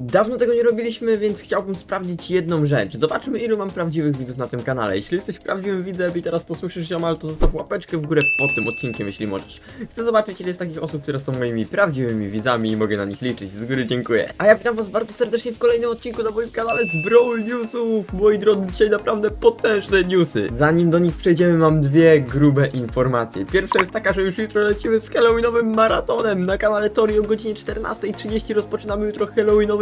Dawno tego nie robiliśmy, więc chciałbym sprawdzić jedną rzecz. Zobaczymy ilu mam prawdziwych widzów na tym kanale. Jeśli jesteś prawdziwym widzem i teraz to słyszysz ziomal, to zostaw łapeczkę w górę pod tym odcinkiem, jeśli możesz. Chcę zobaczyć ile jest takich osób, które są moimi prawdziwymi widzami i mogę na nich liczyć. Z góry dziękuję. A ja witam was bardzo serdecznie w kolejnym odcinku na moim kanale z Brawl Newsów. Moi drodzy, dzisiaj naprawdę potężne newsy. Zanim do nich przejdziemy, mam dwie grube informacje. Pierwsza jest taka, że już jutro lecimy z Halloweenowym maratonem. Na kanale Tori o godzinie 14.30 rozpoczynamy jutro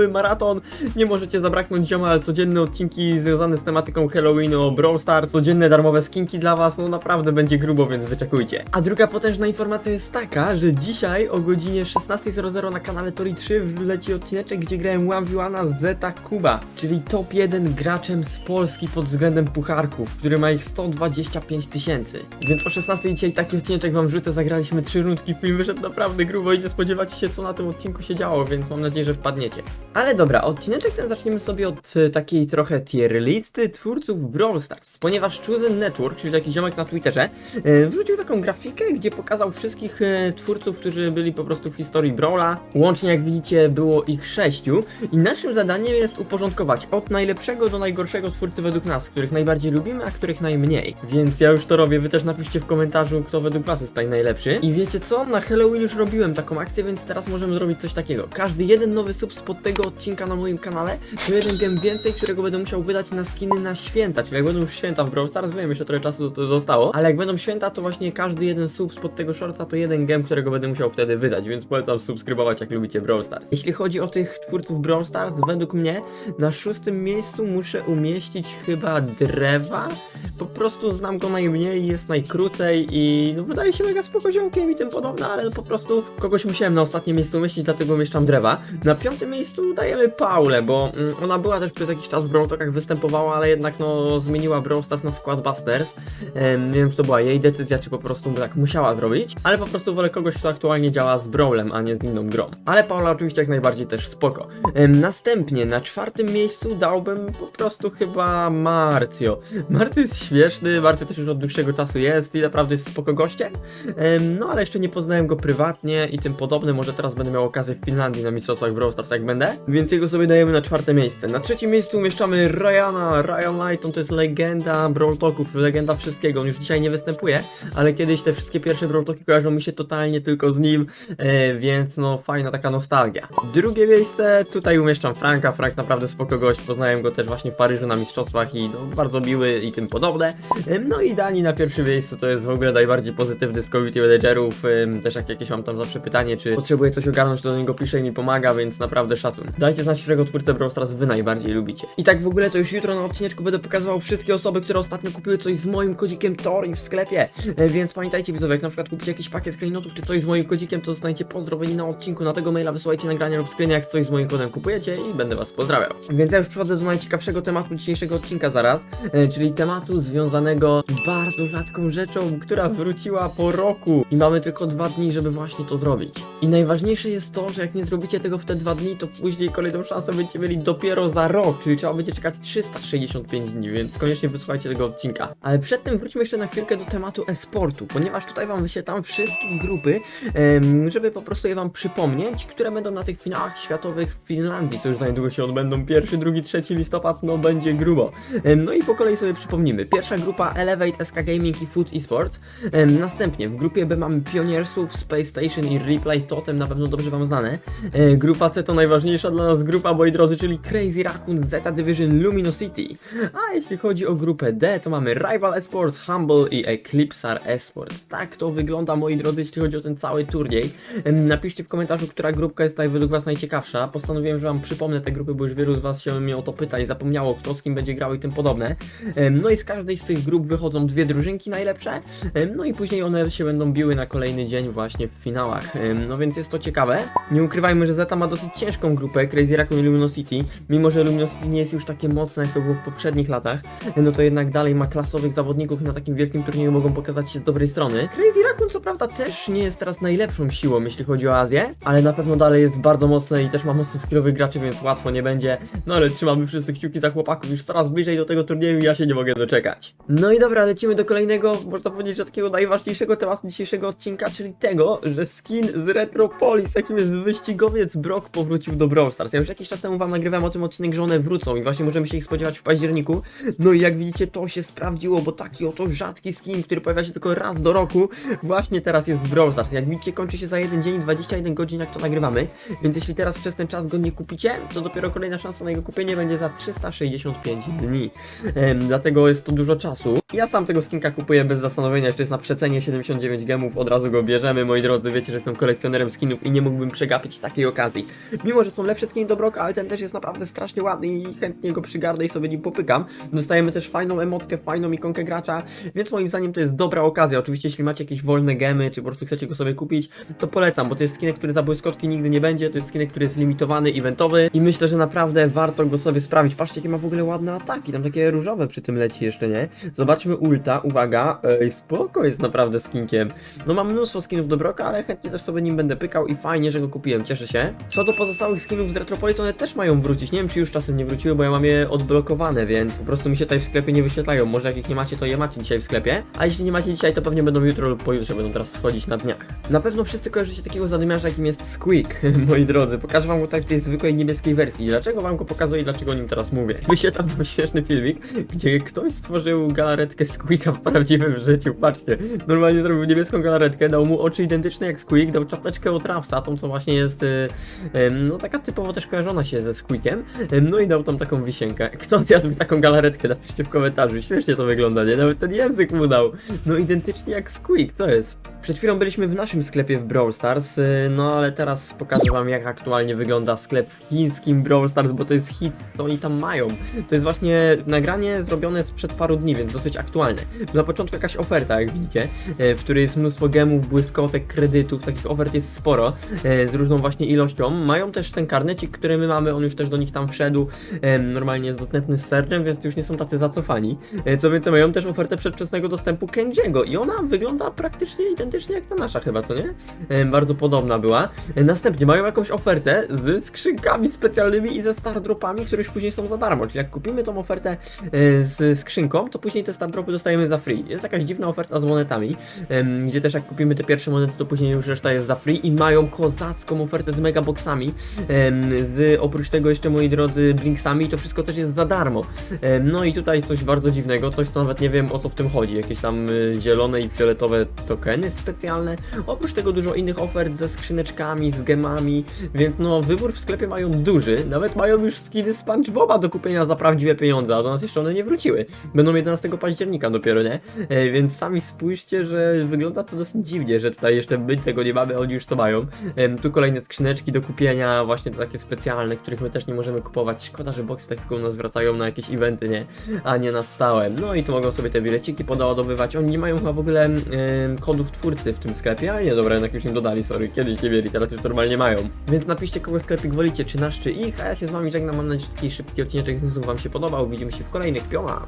Halloweenowy maraton. Nie możecie zabraknąć ziomal, codzienne odcinki związane z tematyką Halloweenu, Brawl Stars, codzienne darmowe skinki dla was, no naprawdę będzie grubo, więc wyczekujcie. A druga potężna informacja jest taka, że dzisiaj o godzinie 16.00 na kanale Tori 3 wleci odcineczek, gdzie grałem 1v1 Zeta Kuba, czyli top 1 graczem z Polski pod względem pucharków, który ma ich 125 tysięcy. Więc o 16 dzisiaj taki odcineczek wam wrzucę, zagraliśmy trzy rundki, film wyszedł naprawdę grubo i nie spodziewacie się co na tym odcinku się działo, więc mam nadzieję, że wpadniecie. Ale dobra, odcineczek ten zaczniemy sobie od e, takiej trochę tier listy twórców Brawl Stars, ponieważ Chosen Network, czyli taki ziomek na Twitterze, e, wrzucił taką grafikę, gdzie pokazał wszystkich e, twórców, którzy byli po prostu w historii Brawla. Łącznie jak widzicie było ich sześciu i naszym zadaniem jest uporządkować od najlepszego do najgorszego twórcy według nas, których najbardziej lubimy, a których najmniej. Więc ja już to robię, wy też napiszcie w komentarzu, kto według was jest tutaj najlepszy. I wiecie co? Na Halloween już robiłem taką akcję, więc teraz możemy zrobić coś takiego. Każdy jeden nowy sub spod tego odcinka na moim kanale, to jeden gem więcej, którego będę musiał wydać na skiny na święta. Czyli jak będą już święta w Brawl Stars, wiem, jeszcze trochę czasu to zostało, ale jak będą święta, to właśnie każdy jeden sub spod tego shorta to jeden gem, którego będę musiał wtedy wydać, więc polecam subskrybować, jak lubicie Brawl Stars. Jeśli chodzi o tych twórców Brawl Stars, według mnie na szóstym miejscu muszę umieścić chyba drewa. Po prostu znam go najmniej, jest najkrócej i no, wydaje się mega spoko ziomkiem i tym podobne, ale po prostu kogoś musiałem na ostatnie miejsce umieścić, dlatego umieszczam drewa. Na piątym miejscu dajemy Paulę, bo mm, ona była też przez jakiś czas w Brawl występowała, ale jednak no zmieniła Brawl Stars na Squad Busters. Nie wiem, czy to była jej decyzja, czy po prostu tak musiała zrobić, ale po prostu wolę kogoś, kto aktualnie działa z Brawlem, a nie z inną grą. Ale Paula oczywiście jak najbardziej też spoko. Następnie na czwartym miejscu dałbym po prostu chyba Marcio. Marcio jest śmieszny, Marcio też już od dłuższego czasu jest i naprawdę jest spoko gościem. Em, no ale jeszcze nie poznałem go prywatnie i tym podobne. Może teraz będę miał okazję w Finlandii na mistrzostwach Brawl Stars jak będę. Więc jego sobie dajemy na czwarte miejsce. Na trzecim miejscu umieszczamy Ryana. Ryan Lighton to jest legenda Brawl Talków, legenda wszystkiego. On już dzisiaj nie występuje, ale kiedyś te wszystkie pierwsze Brawl Talki kojarzą mi się totalnie tylko z nim, e, więc no fajna taka nostalgia. Drugie miejsce, tutaj umieszczam Franka. Frank naprawdę spoko gość, poznałem go też właśnie w Paryżu na mistrzostwach i no, bardzo miły i tym podobne. E, No i Dani na pierwszym miejscu to jest w ogóle najbardziej pozytywny z community managerów. Em, Też jak jakieś mam tam zawsze pytanie, czy potrzebuję coś ogarnąć, to do niego piszę i mi pomaga, więc naprawdę szacun. Dajcie znać, którego twórcę Brawl Stars wy najbardziej lubicie. I tak w ogóle to już jutro na odcineczku będę pokazywał wszystkie osoby, które ostatnio kupiły coś z moim kodzikiem Tori w sklepie. E, Więc pamiętajcie widzowie, jak na przykład kupicie jakiś pakiet klejnotów czy coś z moim kodzikiem, to zostaniecie pozdrowieni na odcinku. Na tego maila wysyłajcie nagrania lub screeny, jak coś z moim kodem kupujecie i będę was pozdrawiał. Więc ja już przechodzę do najciekawszego tematu dzisiejszego odcinka zaraz, e, czyli tematu związanego z bardzo rzadką rzeczą, która wróciła po roku i mamy tylko dwa dni, żeby właśnie to zrobić. I najważniejsze jest to, że jak nie zrobicie tego w te dwa dni, to później kolejną szansę będziecie mieli dopiero za rok, czyli trzeba będzie czekać 365 dni, więc koniecznie wysłuchajcie tego odcinka. Ale przed tym wróćmy jeszcze na chwilkę do tematu e-sportu, ponieważ tutaj wam wyświetlam wszystkie grupy, żeby po prostu je wam przypomnieć, które będą na tych finałach światowych w Finlandii, co już za niedługo się odbędą. Pierwszy, drugi, trzeci listopad, no będzie grubo. No i po kolei sobie przypomnimy. Pierwsza grupa Elevate, SK Gaming i Food Esports. Następnie w grupie B mamy Pioniersów, Space Station i Replay Totem, na pewno dobrze wam znane. E, Grupa C to najważniejsza dla nas grupa, moi drodzy, czyli Crazy Raccoon, Zeta Division, Luminosity. A jeśli chodzi o grupę D, to mamy Rival Esports, Humble i Eclipsar Esports. Tak to wygląda, moi drodzy, jeśli chodzi o ten cały turniej. Napiszcie w komentarzu, która grupka jest tutaj według was najciekawsza. Postanowiłem, że wam przypomnę te grupy, bo już wielu z was się mnie o to pyta i zapomniało, kto z kim będzie grał i tym podobne. No i z każdej z tych grup wychodzą dwie drużynki najlepsze, no i później one się będą biły na kolejny dzień właśnie w finałach. No więc jest to ciekawe. Nie ukrywajmy, że Zeta ma dosyć ciężką grupę, Crazy Raccoon i Luminosity. Mimo, że Luminosity nie jest już takie mocne, jak to było w poprzednich latach, no to jednak dalej ma klasowych zawodników na takim wielkim turnieju mogą pokazać się z dobrej strony. Crazy Raccoon co prawda też nie jest teraz najlepszą siłą, jeśli chodzi o Azję, ale na pewno dalej jest bardzo mocne i też ma mocno skillowych graczy, więc łatwo nie będzie. No ale trzymamy wszyscy kciuki za chłopaków już coraz bliżej do tego turnieju i ja się nie mogę doczekać. No i dobra, lecimy do kolejnego, można powiedzieć, że takiego najważniejszego tematu dzisiejszego odcinka, czyli tego, że skin z Retropolis, jakim jest wyścigowiec Brock powrócił do Brawl Brawl Stars. Ja już jakiś czas temu wam nagrywałem o tym odcinek, że one wrócą i właśnie możemy się ich spodziewać w październiku. No i jak widzicie, to się sprawdziło, bo taki oto rzadki skin, który pojawia się tylko raz do roku, właśnie teraz jest w Brawl Stars. Jak widzicie, kończy się za jeden dzień i 21 godzin, jak to nagrywamy. Więc jeśli teraz przez ten czas go nie kupicie, to dopiero kolejna szansa na jego kupienie będzie za 365 dni. Em, dlatego jest to dużo czasu. Ja sam tego skinka kupuję bez zastanowienia, jeszcze jest na przecenie 79 gemów, od razu go bierzemy, moi drodzy, wiecie, że jestem kolekcjonerem skinów i nie mógłbym przegapić takiej okazji. Mimo, że są lepsze skiny do Broka, ale ten też jest naprawdę strasznie ładny i chętnie go przygarnę i sobie nim popykam. Dostajemy też fajną emotkę, fajną ikonkę gracza, więc moim zdaniem to jest dobra okazja. Oczywiście, jeśli macie jakieś wolne gemy, czy po prostu chcecie go sobie kupić, to polecam, bo to jest skinek, który za błyskotki nigdy nie będzie, to jest skinek, który jest limitowany, eventowy i myślę, że naprawdę warto go sobie sprawić. Patrzcie, jakie ma w ogóle ładne ataki, tam takie różowe przy tym leci jeszcze, nie? Zobaczmy ulta, uwaga, ej, spoko jest naprawdę skinkiem. No mam mnóstwo skinów do Broka, ale chętnie też sobie nim będę pykał i fajnie, że go kupiłem, cieszę się. Co do pozostałych skinów z Retropolis, one też mają wrócić, nie wiem czy już czasem nie wróciły, bo ja mam je odblokowane, więc po prostu mi się tutaj w sklepie nie wyświetlają. Może jak ich nie macie, to je macie dzisiaj w sklepie, a jeśli nie macie dzisiaj, to pewnie będą jutro lub pojutrze, będą teraz wchodzić na dniach. Na pewno wszyscy kojarzycie takiego zadymiarza, jakim jest Squeak, moi drodzy. Pokażę wam go tutaj w tej zwykłej niebieskiej wersji. Dlaczego wam go pokazuję i dlaczego o nim teraz mówię? Wyświetlam tam śmieszny filmik, gdzie ktoś stworzył galaretkę Squeaka w prawdziwym życiu. Patrzcie, normalnie zrobił niebieską galaretkę, dał mu oczy identyczne jak Squeak, dał czapeczkę od Rafsa, tą co właśnie jest, y, y, no taka typowo też kojarzona się ze Squeakiem, no i dał tam taką wisienkę. Kto zjadł taką galaretkę? Napiszcie w komentarzu, śmiesznie to wygląda, nie? Nawet ten język mu dał. No identycznie jak Squeak, to jest. Przed chwilą byliśmy w naszym sklepie w Brawl Stars, y, no ale teraz pokażę wam jak aktualnie wygląda sklep w chińskim Brawl Stars, bo to jest hit, to oni tam mają. To jest właśnie nagranie zrobione sprzed paru dni, więc dosyć aktualne. Na początku jakaś oferta, jak widzicie, e, w której jest mnóstwo gemów, błyskotek, kredytów, takich ofert jest sporo, e, z różną właśnie ilością. Mają też ten karnecik, który my mamy, on już też do nich tam wszedł, normalnie jest dostępny z serczem, więc już nie są tacy zacofani. Co więcej, mają też ofertę przedwczesnego dostępu Kenjiego i ona wygląda praktycznie identycznie jak ta nasza chyba, co nie? E, Bardzo podobna była. E, Następnie mają jakąś ofertę z skrzynkami specjalnymi i ze stardropami, które już później są za darmo, czyli jak kupimy tą ofertę e, z skrzynką, to później te stardropy dostajemy za free. Jest jakaś dziwna oferta z monetami, gdzie też jak kupimy te pierwsze monety, to później już reszta jest za free i mają kozacką ofertę z megaboxami, z oprócz tego jeszcze moi drodzy blinksami, to wszystko też jest za darmo. No i tutaj coś bardzo dziwnego, coś co nawet nie wiem o co w tym chodzi, jakieś tam y, zielone i fioletowe tokeny specjalne. Oprócz tego dużo innych ofert ze skrzyneczkami, z gemami, więc no wybór w sklepie mają duży, nawet mają już skiny SpongeBoba do kupienia za prawdziwe pieniądze, a do nas jeszcze one nie wróciły. Będą 11 października dopiero, nie? E, więc sami spójrzcie, że wygląda to dosyć dziwnie, że tutaj jeszcze my tego nie mamy, oni już to mają. Em, tu kolejne skrzyneczki do kupienia, właśnie takie specjalne, których my też nie możemy kupować. Szkoda, że boxy tak tylko u nas wracają na jakieś eventy, nie? A nie na stałe. No i tu mogą sobie te bileciki podoładowywać. Oni nie mają chyba w ogóle em, kodów twórcy w tym sklepie, a nie, dobra, jednak już im dodali, sorry, kiedyś nie mieli, teraz już normalnie mają. Więc napiszcie, kogo sklepik wolicie, czy nasz, czy ich, a ja się z wami żegnam, mam nadzieję, że taki szybki odcinek z wam się podobał. Widzimy się w kolejnych, piona!